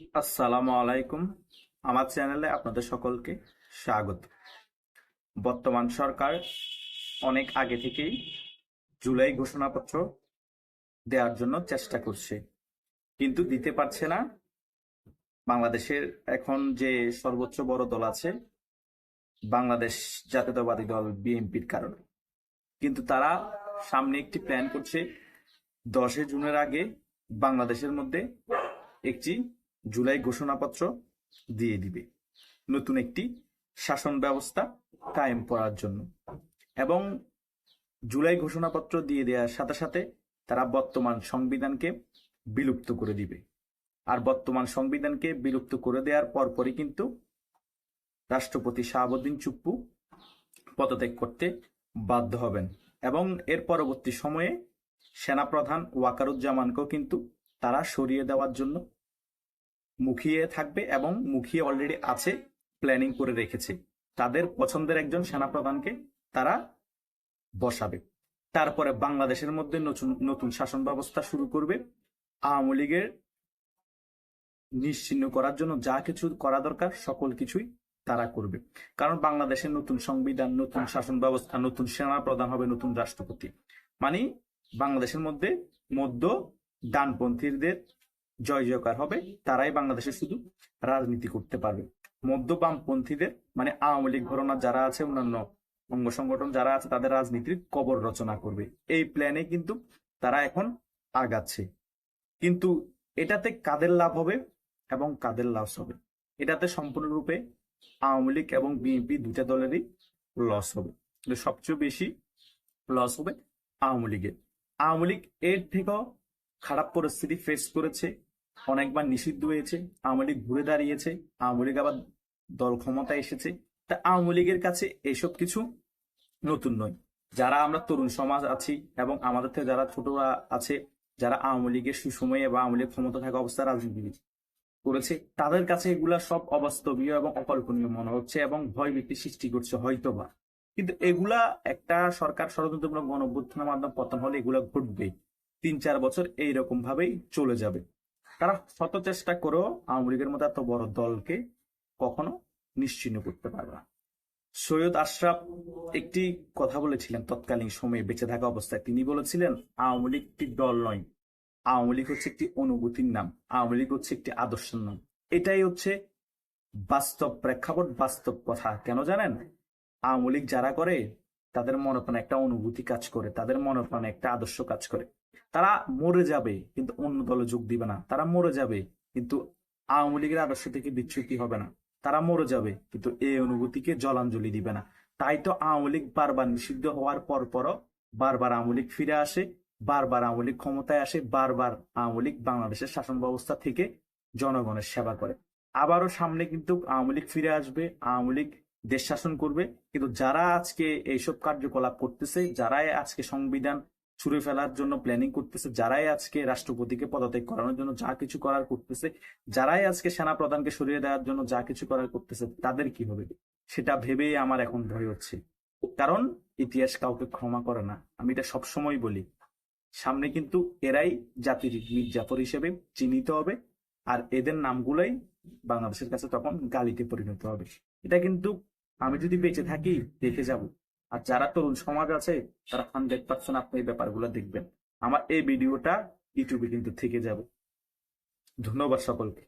আসসালামু আলাইকুম। আমার চ্যানেলে আপনাদের সকলকে স্বাগত। বর্তমান সরকার অনেক আগে থেকেই জুলাই ঘোষণাপত্র দেওয়ার জন্য চেষ্টা করছে, কিন্তু দিতে পারছে না। বাংলাদেশের এখন যে সর্বোচ্চ বড় দল আছে, বাংলাদেশ জাতীয়তাবাদী দল বিএনপির কারণে। কিন্তু তারা সামনে একটি প্ল্যান করছে দশে জুনের আগে বাংলাদেশের মধ্যে একটি জুলাই ঘোষণাপত্র দিয়ে দিবে। নতুন একটি শাসন ব্যবস্থা কায়েম করার জন্য। এবং জুলাই ঘোষণাপত্র দিয়ে দেওয়ার সাথে সাথে তারা বর্তমান সংবিধানকে বিলুপ্ত করে দিবে। আর বর্তমান সংবিধানকে বিলুপ্ত করে দেওয়ার পরপরই কিন্তু রাষ্ট্রপতি শাহাবুদ্দিন চুপ্পু পদত্যাগ করতে বাধ্য হবেন। এবং এর পরবর্তী সময়ে সেনাপ্রধান ওয়াকারুজ্জামানকেও কিন্তু তারা সরিয়ে দেওয়ার জন্য মুখিয়ে থাকবে এবং মুখিয়ে অলরেডি আছে প্ল্যানিং করে রেখেছে। তাদের পছন্দের একজন সেনাপ্রধানকে তারা বসাবে। তারপরে বাংলাদেশের মধ্যে নতুন নতুন শাসন ব্যবস্থা শুরু করবে। আওয়ামী লীগের নিশ্চিহ্ন করার জন্য যা কিছু করা দরকার, সকল কিছুই তারা করবে। কারণ বাংলাদেশের নতুন সংবিধান, নতুন শাসন ব্যবস্থা, নতুন সেনা প্রধান হবে নতুন রাষ্ট্রপতি। মানে বাংলাদেশের মধ্যে মধ্য ডানপন্থীদের জয় জয়কার হবে, তারাই বাংলাদেশে শুধু রাজনীতি করতে পারবে। মধ্য বামপন্থীদের মানে আওয়ামী লীগ ঘটনা যারা আছে, অন্যান্য অঙ্গ সংগঠন যারা আছে, তাদের রাজনীতির কবর রচনা করবে। এই প্ল্যানে কিন্তু তারা এখন আগাচ্ছে। কিন্তু এটাতে কাদের লাভ হবে এবং কাদের লস হবে? এটাতে সম্পূর্ণরূপে আওয়ামী লীগ এবং বিএনপি দুইটা দলেরই লস হবে। সবচেয়ে বেশি লস হবে আওয়ামী লীগের। আওয়ামী লীগ এর থেকেও খারাপ পরিস্থিতি ফেস করেছে, অনেকবার নিষিদ্ধ হয়েছে, আওয়ামী লীগ ঘুরে দাঁড়িয়েছে, আওয়ামী লীগ আবার দল ক্ষমতা এসেছে। তা আওয়ামী লীগের কাছে এসব কিছু নতুন নয়। যারা আমরা তরুণ সমাজ আছি এবং আমাদের থেকে যারা ছোটরা আছে, যারা আওয়ামী লীগের সুসময়ে বা আওয়ামী লীগ ক্ষমতা থাকা অবস্থায় রাজনীতি করেছে, তাদের কাছে এগুলা সব অবাস্তবীয় এবং অকল্পনীয় মনে হচ্ছে এবং ভয় ভীতি সৃষ্টি করছে হয়তোবা। কিন্তু এগুলা একটা সরকার ষড়যন্ত্রমূলক গণ অভ্যুত্থানের মাধ্যমে পতন হলে এগুলা ঘটবে তিন চার বছর এইরকম ভাবেই চলে যাবে। তারা শত চেষ্টা করেও আওয়ামী লীগের মতো এত বড় দলকে কখনো নিশ্চিহ্ন করতে পারবে না। সৈয়দ আশরাফ একটি কথা বলেছিলেন তৎকালীন সময়ে, বেঁচে থাকা অবস্থায়। তিনি বলেছিলেন, আওয়ামী লীগ একটি দল নয়, আওয়ামী লীগ হচ্ছে একটি অনুভূতির নাম, আওয়ামী লীগ হচ্ছে একটি আদর্শের নাম। এটাই হচ্ছে বাস্তব প্রেক্ষাপট, বাস্তব কথা। কেন জানেন? আওয়ামী লীগ যারা করে, তাদের মনে একটা অনুভূতি কাজ করে, তাদের মনে একটা আদর্শ কাজ করে। তারা মরে যাবে, কিন্তু অন্য দলে যোগ দিবে না। তারা মরে যাবে, কিন্তু আওয়ামী লীগের আদর্শ থেকে বিচ্যুতি হবে না। তারা মরে যাবে, কিন্তু এই অনুভূতিকে জলাঞ্জলি দিবে না। তাই তো আওয়ামী লীগ বারবার নিষিদ্ধ হওয়ার পর পরও বারবার আওয়ামী লীগ ফিরে আসে, বারবার আওয়ামী লীগ ক্ষমতায় আসে, বারবার আওয়ামী লীগ বাংলাদেশের শাসন ব্যবস্থা থেকে জনগণের সেবা করে। আবারও সামনে কিন্তু আওয়ামী লীগ ফিরে আসবে, আওয়ামী লীগ দেশ শাসন করবে, কিন্তু যারা আজকে এইসব কার্যকলাপ করতেছে, যারাই আজকে সংবিধান ছুড়ে ফেলার জন্য প্ল্যানিং করতেছে, যারাই আজকে রাষ্ট্রপতিকে পদত্যাগ করানোর জন্য যা কিছু করার করতেছে, যারাই আজকে সেনা প্রধানকে সরিয়ে দেওয়ার জন্য যা কিছু করার করতেছে, তাদের কি হবে? সেটা ভেবেই আমার এখন ভয় হচ্ছে। কারণ ইতিহাস কাউকে ক্ষমা করে না। আমি এটা সবসময় বলি। সামনে কিন্তু এরাই জাতির মির্জাফর হিসেবে চিহ্নিত হবে আর এদের নামগুলোই বাংলাদেশের কাছে তখন গালিতে পরিণত হবে। এটা কিন্তু আমি যদি বেঁচে থাকি, দেখে যাব। আর যারা তরুণ সমাজ আছে, তারা হান্ড্রেড পার্সেন্ট আপনি এই ব্যাপারগুলো দেখবেন। আমার এই ভিডিওটা ইউটিউবে কিন্তু থেকে যাবে। ধন্যবাদ সকলকে।